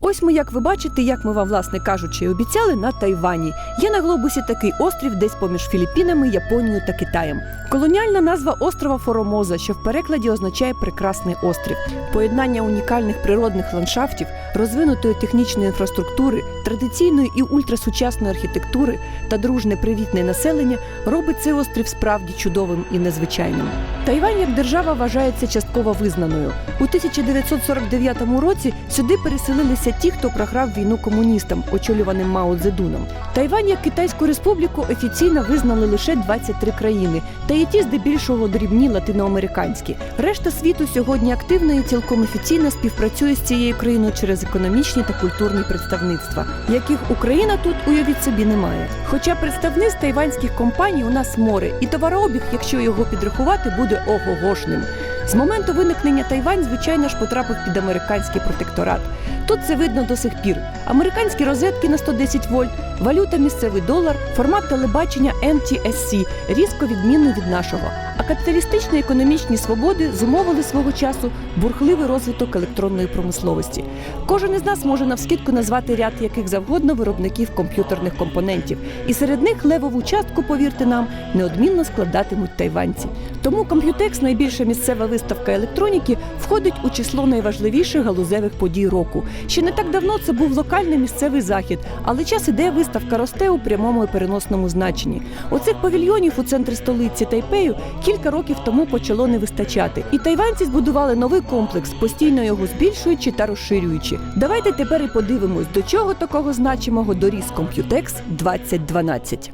Ось ми, як ви бачите, як ми вам, власне кажучи, і обіцяли на Тайвані. Є на глобусі такий острів десь поміж Філіппінами, Японією та Китаєм. Колоніальна назва острова Форомоза, що в перекладі означає прекрасний острів. Поєднання унікальних природних ландшафтів, розвинутої технічної інфраструктури, традиційної і ультрасучасної архітектури та дружне привітне населення робить цей острів справді чудовим і незвичайним. Тайвань як держава вважається частково визнаною. У 1949 році сюди переселилися ті, хто програв війну комуністам, очолюваним Мао Цзедуном. Тайвань як Китайську республіку офіційно визнали лише 23 країни, та є ті здебільшого дрібні латиноамериканські. Решта світу сьогодні активно і цілком офіційно співпрацює з цією країною через економічні та культурні представництва, яких Україна тут уявіть собі немає. Хоча представництв тайванських компаній у нас море, і товарообіг, якщо його підрахувати, буде огогошним. З моменту виникнення Тайвань, звичайно ж, потрапив під американський протекторат. Тут це видно до сих пір. Американські розетки на 110 вольт, валюта місцевий долар, формат телебачення NTSC різко відмінний від нашого. А капіталістичні економічні свободи зумовили свого часу бурхливий розвиток електронної промисловості. Кожен із нас може навскидку назвати ряд яких завгодно виробників комп'ютерних компонентів, і серед них левову частку, повірте нам, неодмінно складатимуть тайванці. Тому Computex, найбільша місцева виставка електроніки, входить у число найважливіших галузевих подій року. Ще не так давно це був локальний місцевий захід, але час іде виставка росте у прямому і переносному значенні. Оцих павільйонів у центрі столиці Тайпею кілька років тому почало не вистачати, і тайванці збудували новий комплекс, постійно його збільшуючи та розширюючи. Давайте тепер і подивимось, до чого такого значимого доріс Computex 2012.